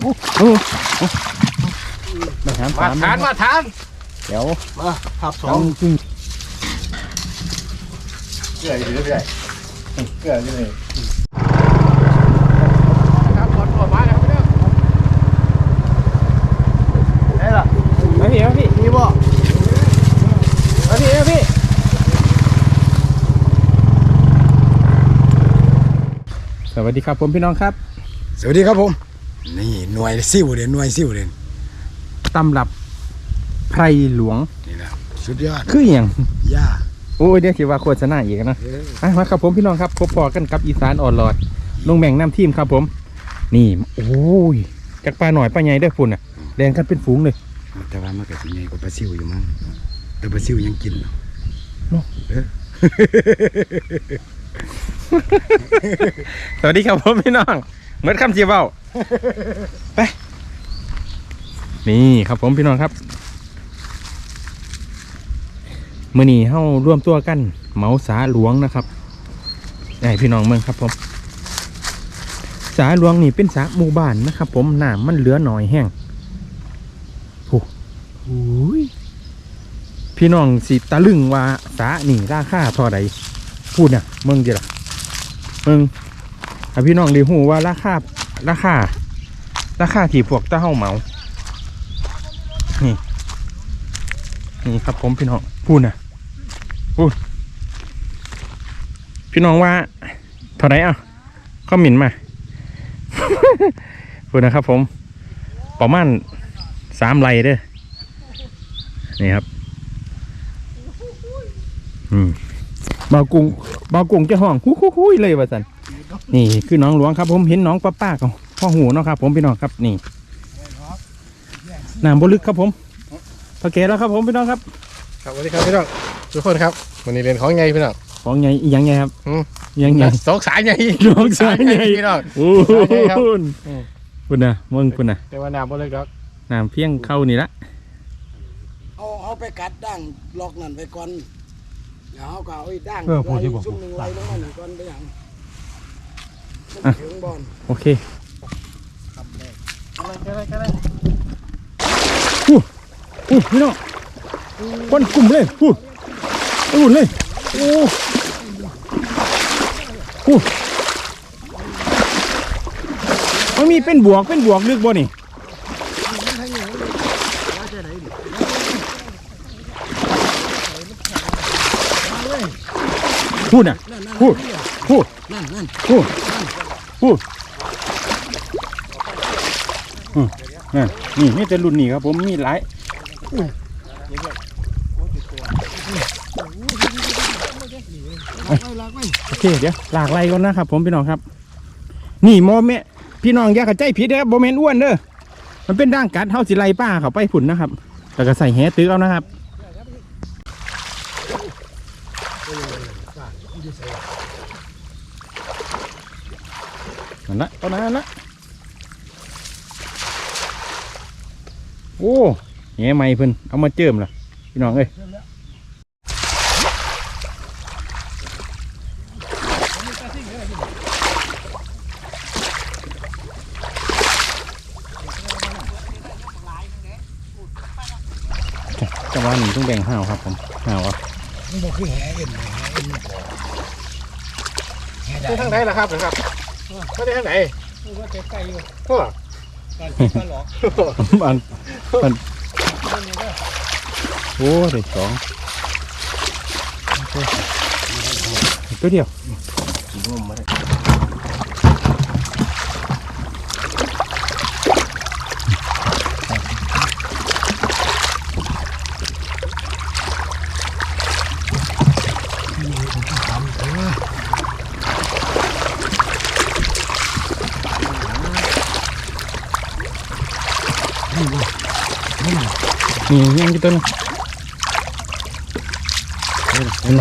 โอ้โอ้โอ้มาถามมาทานมาทานเดี๋ยวมาทับสอต้องงจริงเกลืออยู่เรื่อยเกลืออยู่เลยครับขอตัวมาครับพี่เด้อได้ละ มาพี่มาพี่ มีบ่ มาพี่มาพี่ส วัสดีครับผมพี่น้องครับ สวัสดีครับผม นี่หน่วยซิ่วเด่นหน่วยซิ่วเด่นตำรับไพรหลวงนี่นะสุดยอดคืออย่างย่าโอ้ยเดี๋ยวคิดว่าโฆษณาอีกนะเอออะมาครับผมพี่น้องครับพบพอกันกับอีสานออนไลน์ลงแบ่งน้ำทีมครับผม นี่โอ้ยจากปลาหน่อยปลาใหญ่ได้อฝุ่นอะแรงกันเป็นฝูงเลยแต่ว่ามันก็สิใหญ่กว่าปลาซิ่วอยู่มั้งแต่ปลาซิ่วยังกินเนาะเนาะเออ สวัสดีครับผมพี่น้องเหมือนคำจีเบาไป นี่ครับผมพี่น้องครับเมื่อนี้เฮาร่วมตัวกันเหมาสาหลวงนะครับให้พี่น้องเมืองครับผม สาหลวงนี่เป็นสาหมู่บ้านนะครับ ผมหน้ำมันเหลือหน่อยแห้งโอ้โหยพี่น้องสิตะลึงว่าสานี่ราคาเท่าใด พูดเนี่ยมืองจีละมืองถ้พี่น้องด้หูว่าราคาราคาราคาที่พวกเต้าเฮาเหมานี่นี่ครับผมพี่น้องพูดนะพูดพี่น้องว่าเท่าไหร่อะคอมเมนมาพูดนะครับ ผมประมาณสามไรเด้อนี่ครับ อืม บาวกุ้งบาวกุ้งจะห้องฮู้ฮู้ฮู้เลยว่าสันนี่คือน้องหลวงครับ ผมเห็นน้องป้าป้าของพ่อหูเนาะครับ ผมพี่น้องครับนี่น้ำบลึกครับผมพอแกแล้วครับผมพี่น้องครับครับสวัสดีครับพี่น้องทุกคนครับวันนี้เรียนของไงพี่น้องของไงอีหยังไงครับอืมอีหยังไงสองสายไงสองสายไงพี่น้องโอ้ใช่ครับโหอืมคุณนะมึงคุณนะแต่ว่าน้ำบ่เลยครับน้ำเพียงเข้านี่ละเอาเอาไปกัดด่างล็อกนั่นไปก่อน เดี๋ยวเอาก็เอาไอ้ด่างเออพูดที่บอก ซุ่มหนึ่งไว้แล้วมันก่อนไปอย่างถึงบอลโอเคอะไรกันอะไรกันอะไรอู้พี่น้องคนกลุ่มเลยพูดอู้เลยโอ้อู้มันมีเป็นบวกเป็นบวกลึกบ่นี่ พูดน่ะพูดพูดพูดพูดอืมนั่นนี่นี่แต่รุ่นนี้ครับผมมีหลายไว้ลากไว้โอเคเดี๋ยวหลากไล่ก่อนนะครับ ผมพี่น้องครับ นี่โมเมพี่น้องอย่าข้าใจผิดนะครับโมเมนอ้วนเด้อมันเป็นด่างกัดเท่าสิไลป้าเขาไปผุนนะครับแล้วก็ใส่แหตื้อเอานะครับ นั่นละตอนนั้นละโอ้แหไม่เพิ่นเอามาเจิมล่ะพี่น้องเอ้ยจังหวะนี้ต้องแบ่งห้าวครับผมห้าวอะ มันบอกคือแหเอ็นแหเอ็นมันก่อแหไปได้ทางไหนล่ะครับนะครับไม่ได้ทางไหนว่าจะใกล้อยู่ก็การคิดกันหรอมันมันโอ้เด็กสองโอเคตัวเดียวงมมาเลย นี่ยังกี่ตัวนึงเห็นไหม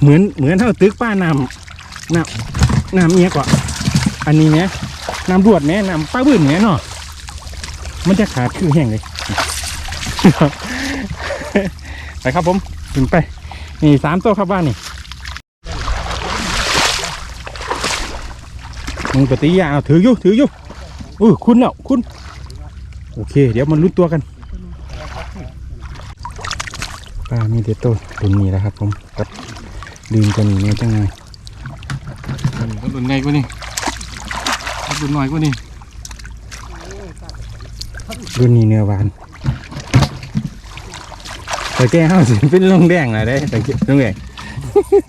เหมือนเหมือนเท่าตึกป้าน้ำน้ำน้ำเนี้ยกว่าอันนี้เนี้ยน้ำรวดเนี้ยน้ำป้าบื้นเนี้ยเนาะมันจะขาดคือแห้งเลยไปครับผมถึงไปนี่สามตัวครับบ้านนี่ มึงปฏิยาเอาถืออยู่ถืออยู่อุ้ยคุณแล้วคุณ โอเค เดี๋ยวมันรุดตัวกันปลามีเด็ดตัวตัวนี้แล้วครับ ผมกัดดึงตัวนี้เนี่ยจังไงก็ดุนไงกว่านี่ก็ดุนหน่อยกว่านี่รุ่นนี้เนื้อหวานแต่แก้ห้าสิเป็นลงแดงอะไรได้แต่แก้ลงแดง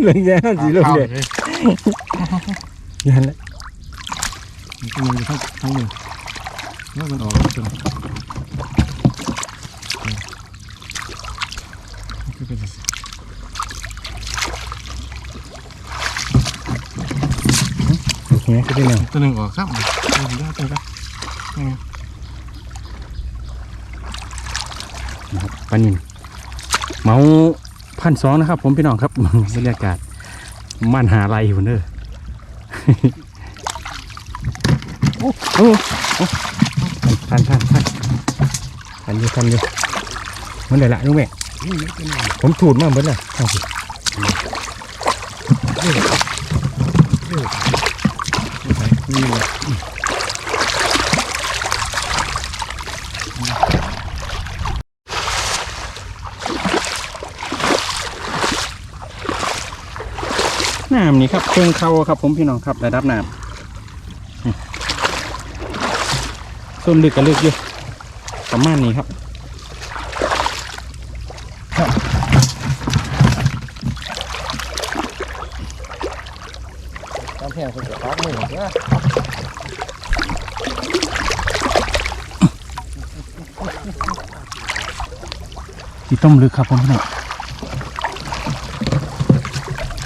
ลงแดงห้าสิลงแดงยันละ มันก็มันทั้งทั้งหนึ่งแล้วมันออกจนโอเคก็ได้แนวตัวหนึ่งออกครับตัวหนึ่งได้ตัวละนะครับปลานินเมาพันสองนะครับ ผมพี่น้องครับบรรยากาศมันหาอะไรอยู่เนอะโอ้โอ้โอ้ ทันทันทันทันอยู่ทันอยู่มันได้ละลุงแม่ผมถูดมากเหมือนเลยเอาสิน้ำนี่ครับเพิ่งเข้าครับผมพี่น้องครับระดับน้ำอืม ต้นลึกกับลึกอยู่ประมาณนี้ครับตามแพงคนจะพักมือเนี่ยที่ต้มลึกครับผมพี่น้อง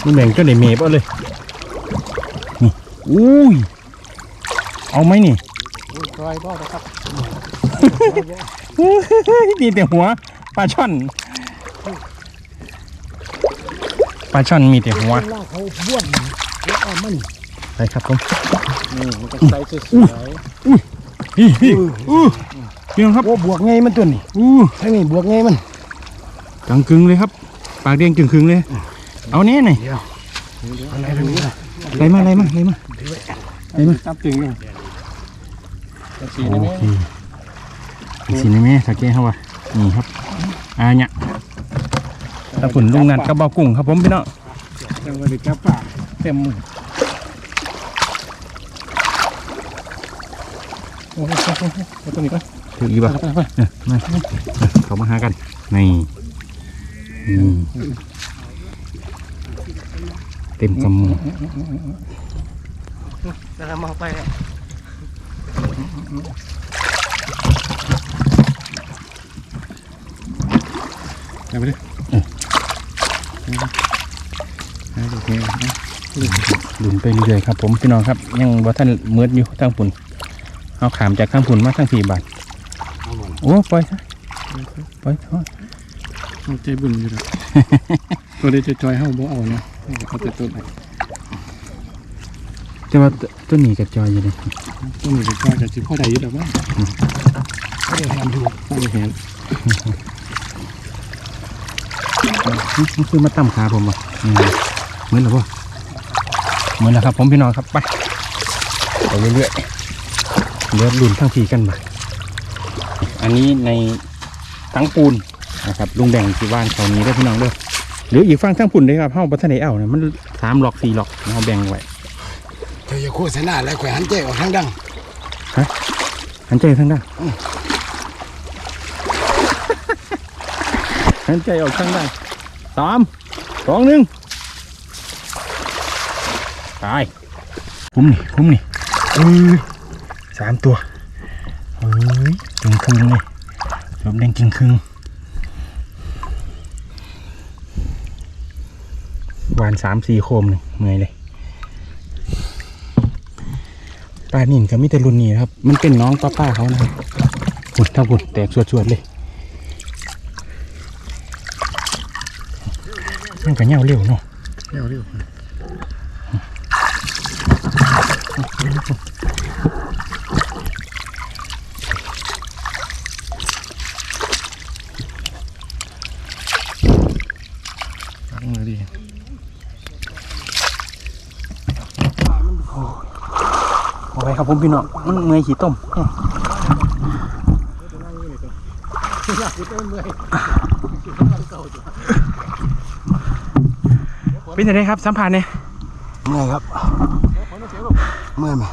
นี่แบ่งก็ได้เมฟเอาเลย นี่ อุ้ย เอาไหมนี่ คอยพ่อครับมีแต่หัวปลาช่อนปลาช่อนมีแต่หัวลากเขาบ้วนแล้วเอามันไปครับผมนี่มันก็ใส่สวยอีอีอู้พี่น้องครับโอ้บวกไงมันตัวนี้อู้ใช่ไหมบวกไงมันกังกึงเลยครับ ปากแดงกึ่งกึงเลย เอาเนี้ยหน่อยอะไรตรงนี้ล่ะไรมาไรมาไรมาๆไอ้มันตับตึงเลย สีโอนี่ไหมเคสีนี่แม่สักแกเขาว่านี่ครับอ่าเนี่ยตะปุ่นลุงนัดกับเบากุ้งครับผมพี่น้องจังหวะเด็กจับป่าเต็มมือโอ้โหเอาตัวนี้ก่อนถืออีกบ่ไปไปเออมาเออเขามาหากันนี่นี่เต็มกำมือแล้วมาไปแล้ว เอาไปดิโอเคดุนไปเรื่อยๆครับ ผมพี่น้องครับ ยังว่าท่านเมือดอยู่ทางปุ่นเอาขามจากทางปุ่นมาทางสี่บาทโอ้ปล่อยซะปล่อยเถอะเอาใจบุญอยู่แล้วตัวเดียวจะจอยเฮาบ่เอาเนะเอาแต่ตัวไหน แต่ว่าตต้นนี้กับจอยอยู่เลยตัวนี้จะจอยกับจิพ่อใดอยู่แล้วมั้งไม่ได้ทำถูกตั้งเห็นมันคือมาตั้มขาผมบ่อืมเหมือนหรือเปล่าเหมือนแล้วครับ ผมพี่น้องครับไปไปเรื่อยๆเดี๋ยวลุ่นทั้งทีกันมาอันนี้ในทั้งปูนนะครับลุงแบ่งที่บ้านเขานี้ด้วยพี่น้องเด้วยหรืออีกฝั่งทั้งปุ่นเลยครับเฮาบัทนไดเอาเนี่ยมันสามหลอกสี่หลอกเราแบ่งไว้เธออย่าโฆ ษณาแล้วแขวนหันเจ๊ออกทางดังหันใจทั้งด้านหันใจออกทั้งด้านสามสองหนึ่งตายคุ้มนี่คุ้มนี่เอ้ยสามตัวเฮ้ยกิงครึ่งเลยรวมแดงกิงครึ่งวานสามสี่โคมหนึ่งเมื่อยเลย ปลานิ่นก็มีแต่รุ่นนี้นะครับ มันเป็นน้องป้าป้าเขานะครับหุ่นทั้งหุ่นแตกสวดๆเลยมันก็เงาเร็วเนาะเร็วเร็ว มือดีโอ้ย ครับผมพี่น้องมันเมื่อยขี้ต้มแห้งเป็นยังไงครับสัมผัสเนี่ยเมื่อยครับเมื่อยไหม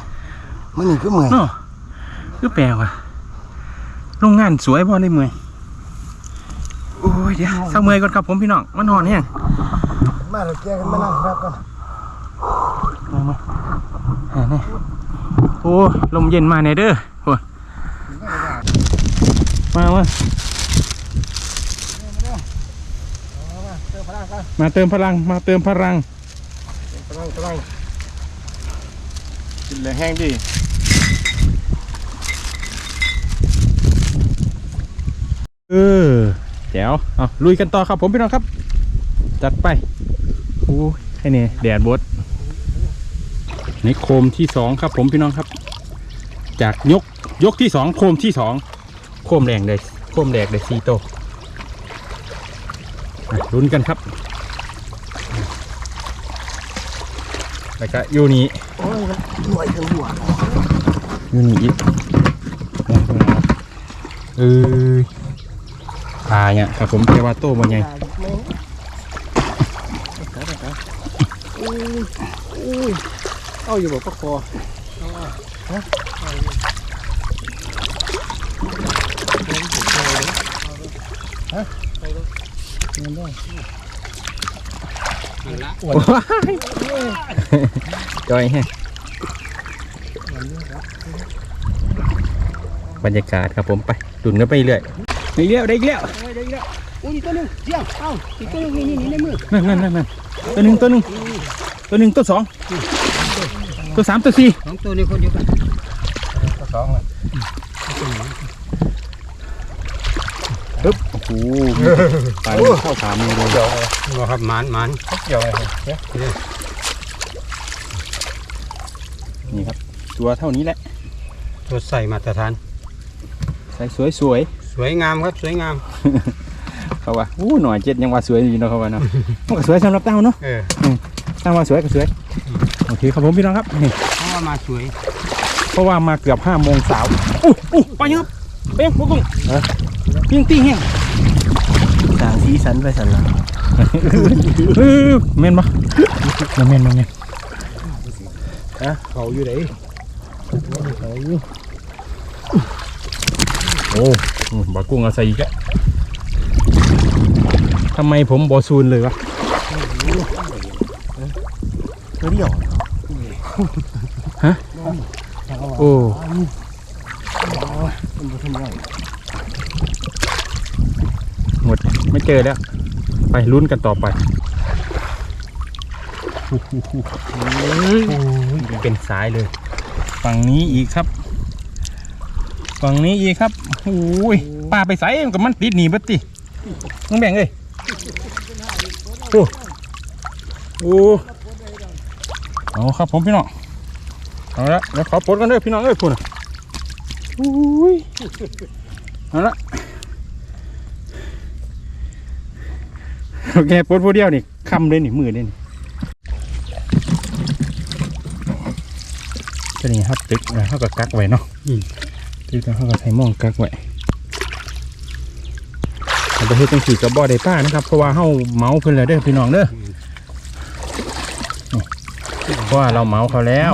มันนี่คือเมื่อยเนาะคือแปลกว่ะโรงงานสวยพอได้เมื่อยโอ้ยเดี๋ยวเศร้าเมื่อยก่อนครับผมพี่น้องมันหอนเนี่ยมาเราแก้กันมานั่งพักก่อนมามาหาเนี่ย โอ้ลมเย็นมาในเด้อโอ้ยมามาเติมพลังกันมาเติมพลังมาเติมพลังพลังพลังกินแรงแห้งดิเออแจ๋วเอาลุยกันต่อครับผมพี่น้องครับ จัดไปโอ้ยแค่นี้แดดบด ในโคมที่สองครับผมพี่น้องครับ จากยกยกที่สองโคมที่สองโคมแดงเลยโคมแดงเลยซีโตวอะลุ้นกันครับแล้วก็อยู่นี้โอ้ยมันหน่วยกันหัวอยู่นี่อีกเออปลาเนี่ยครับผมเทวาโต้บนไง เอาอยู่บอกก็คอจอยแฮะบรรยากาศครับผมไปดุนกันไปเรื่อยได้อีกแล้วได้อีกแล้วเดี๋ยวอีกแล้วโอ้ยตัวหนึงเจียงเอ้าอีกตัวหนึงนี่นี่นี่ในมือนั่นนั่นนั่นนั่นตัวหนึ่งตัวหนึ่งตัวหนึ่งตัวสอง ตัวสามตัวสี่สองตัวนี้คนเดียวกันสองเลยปึ๊บโอ้โหปลาเข้าขามือเลยเกี่ยวเลยบ่ครับหมันหมันเกี่ยวเลยเนี่ยนี่ครับ ตัวเท่านี้แหละ ตัวใส่มาตรฐานใส่สวยสวยสวยงามครับสวยงามๆเขาว่าอู้หน่อยเจ็ดยังว่าสวยอยู่เนาะเขาว่าเนาะมันก็สวยสำหรับเต้าเนาะเออเต้าว่าสวยก็สวย โอเคครับผมพี่น้องครับนี่เพราะว่ามาสวย เพราะว่ามาเกือบห้าโมงสาวอู้อู้ไปยังครับไปยังบุกุ้งยิงตีแห้งสางสีสันไปสันละเออเมนปะมาเมนมาเมนเขาอยู่ไหนโอ้บากุ้งเอาใส่อีกแล้วทำไมผมบอซูนเลยวะตัวเดียว โอ้หมดไม่เจอแล้ว ไปลุ้นกันต่อไปเป็นสายเลย ฝั่งนี้อีกครับ ฝั่งนี้อีกครับโอ้ยป้าไปใส่กับมันติดหนีบัดติมึงแบ่งเลยโอ้โอ้ เอาครับผมพี่น้องเอาละเดี๋ยวขอปลดกันเด้อพี่น้องเอ้ยพุ่นน่ะโอ้ยเอาละโอเคปลดผู้เดียวนี่คำเลยนี่มือเลยนี่จะนี่ครับตึกนะเขาก็กักไว้เนาะตึกแล้วเขาก็ใช้หมองกักไว้เอาไปเฮ็ดจังสีกับบ่อได้ป้านะครับเพราะว่าเฮาเมาเพิ่นแล้วเด้อพี่น้องเด้อนี่ เพราะว่าเราเมาเขาแล้ว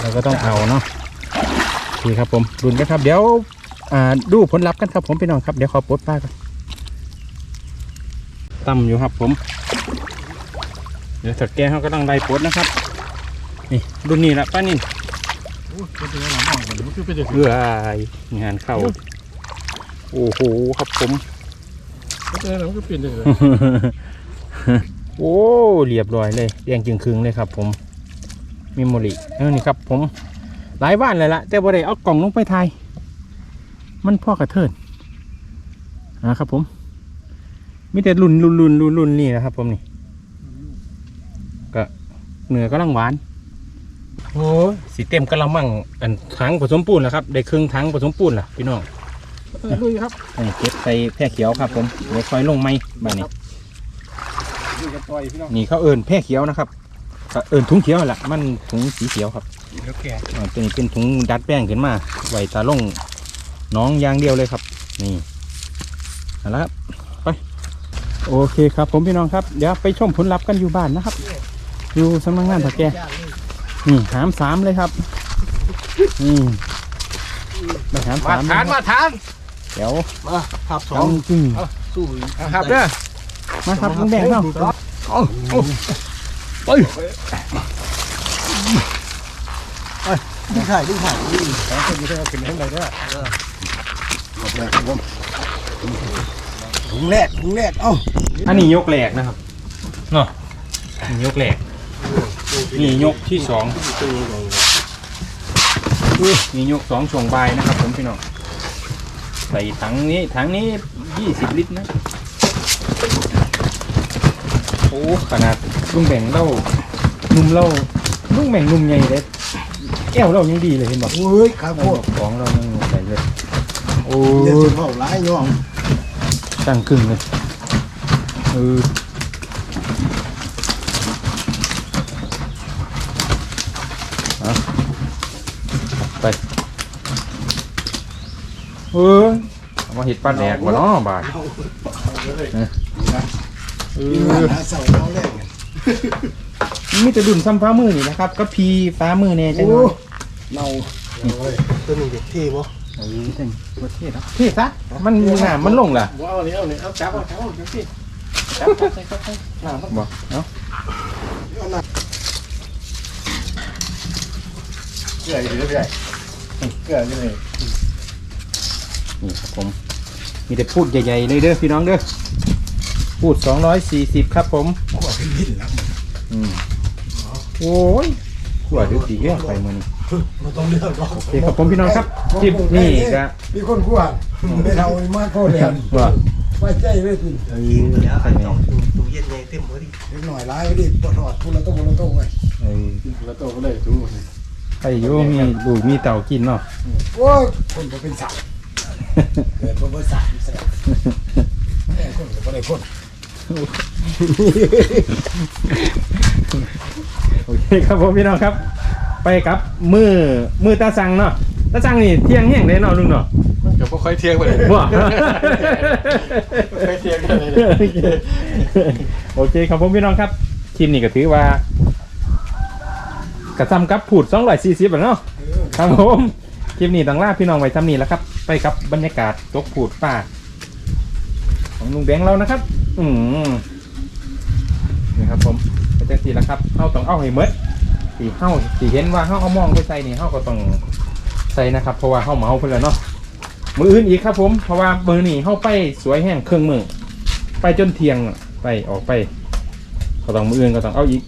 เราก็ต้องเอาเนาะโอเคครับผมรุนกันครับ เดี๋ยวอ่าดูผลลัพธ์กันครับผมพี่น้องครับ เดี๋ยวขอปลดป้าก่อนตั้มอยู่ครับผม เดี๋ยวถักแกเขาก็ต้องไล่ปลดนะครับ นี่รุ่นนี้ละป้านินเป็นยังไงหมองกันมันคือเป็นยังไงเอื้อยงานเข้า โอ้โหครับผมเป็นยังไงมันคือเป็นยังไงโอ้เรียบร้อยเลยแดงจึงครึงเลยครับผม มีโมริเออนี่ครับผมหลายบ้านเลยละแต่บ่ได้เอากล่องลงไปถ่ายมันพ่อกระเทินนะครับผมมีแต่รุ่นรุ่นรุ่นรุ่นรุ่นนี่นะครับ ผมนี่ก็เนื้อก็ลังหวานโอ้ยสีเต็มกระมังอันถังผสมปูนแล้วครับได้ครึ่งถังผสมปูนล่ะพี่น้องลุยครับให้เก็บใส่แพร่เขียวครับ ผมเดี๋ยวคอยลงไม้บ้านนี้นี่ก็ต่อยพี่น้องนี่เขาเอิญแพร่เขียวนะครับก็ เอิญถุงเขียวนั่นแหละมันถุงสีเขียวครับเดี๋ยวแก่อ่าตัวนี้เป็นถุงดัดแป้งขึ้นมาไว้ตาลงน้องอยางเดียวเลยครับ นี่เอาละครับไปโอเคครับ ผมพี่น้องครับเดี๋ยวไปชมผลลัพธ์กันอยู่บ้านนะครับ อยู่สำนักงานถักแกนี่หามสามเลยครับนี่ไปหามมาสามทานมาทานเดี๋ยวมาทับสอสองงจริงสู้ครับเด้อมาครับลุงแดงเข้าเอาเอาไปดึงถ่ายดึงถ่ายสองคนอยู่ที่เราขึ้นให้ได้ด้หมดเลยครับผมถุงแรกถุงแรกเอ้าอันนี้ยกแหลกนะครับเนาะนี่ยกแหลกนี่ยกที่สองมียกสองช่วงใบนะครับ ผมพี่น้องใส่ถังนี้ถังนี้ยี่สิบลิตรนะโอ้ขนาด ลุงแบ่งเล่านุ่มเล่าลุงแบ่งนุ่มใหญ่เลยแก้วเรายังดีเลยเห็นบอกเฮ้ยครับพวกของเรายังใส่เลยโอ้เดี๋ยวสิเผาหลายย่องตั้งกึ่งเลยเออเอาไปเออเอามาเห็ดปลาแดกวะเนาะบาทเออมีงานหาเสาเอาแรกเนี่ย มีแต่ดุนซ้ำฟ้ามือนี่นะครับ ก็พีฟ้ามือแน่จังโอ้เลยเน่าตัวนี้เด็กที่บ่เออจังประเทศเนาะเทศซะมันมีน้ำมันลงล่ะว้าวนี่เอาเนี่ยเอาจับเอาจับเอาจับที่จับจับใส่เข้าไปน้ำมันบอกเนาะเอาหน้าเกลืออยู่เรื่อยเกลืออยู่เลยนี่ครับผมมีแต่พูดใหญ่ๆเลยเด้อพี่น้องเด้อ พูด240ครับผมขวเป็นดินแล้วอืมโอ้ยขวดดึกดีแก่ไปมือนี้เราต้องเลือกหรอกโอเคครับผมพี่น้องครับคลิปนี้ก็มีคนขวดไม่เอามากโคตรแรงว่าไว้ใจไว้สิเออใช่ไหมตู้เย็นใหญ่เต็มพอดีเล็กหน่อยร้ายไว้ดิปวดหอดทุละโต้ละโต้ไว้เออแล้วโตก็เลยตู้ใครอยู่มีลูกมีเต่ากินเนาะโอ้ยคนบ่เป็นสัตว์เกิดบ่เป็นสัตว์แซ่บแม่คนก็บ่ได้คน โอเคครับผมพี่น้องครับ ไปครับมือมือตาสังเนาะตาสังนี่เที่ยงแห้งเลยเนาะลุงเนาะเดี๋ยวพอค่อยเที่ยงไปเลยว่าค่อยเที่ยงกันเลยโอเคครับผมพี่น้องครับคลิปนี้ก็ถือว่ากระซำกับผูด240บาทเนาะครับผมคลิปนี้ต้องลาพี่น้องไว้ทำนี้แล้วครับ ไปกับบรรยากาศตกผูดป่าของลุงแบงค์เรานะครับ อืมนี่ครับผมเป็นจังสีแล้วครับเฮาต้องเอาให้เมดสีเฮาสีเห็นว่าเฮาเอามองไปใส่นี่เฮาก็ต้องใส่นะครับ เพราะว่าเฮาเมาเพิ่นแล้วเนาะมืออื่นอีกครับผมเพราะว่ามือนี่เฮาไปสวยแห้งเครื่องมือไปจนเทียงไปออกไปก็ต้องมืออื่นก็ต้องเอาอีก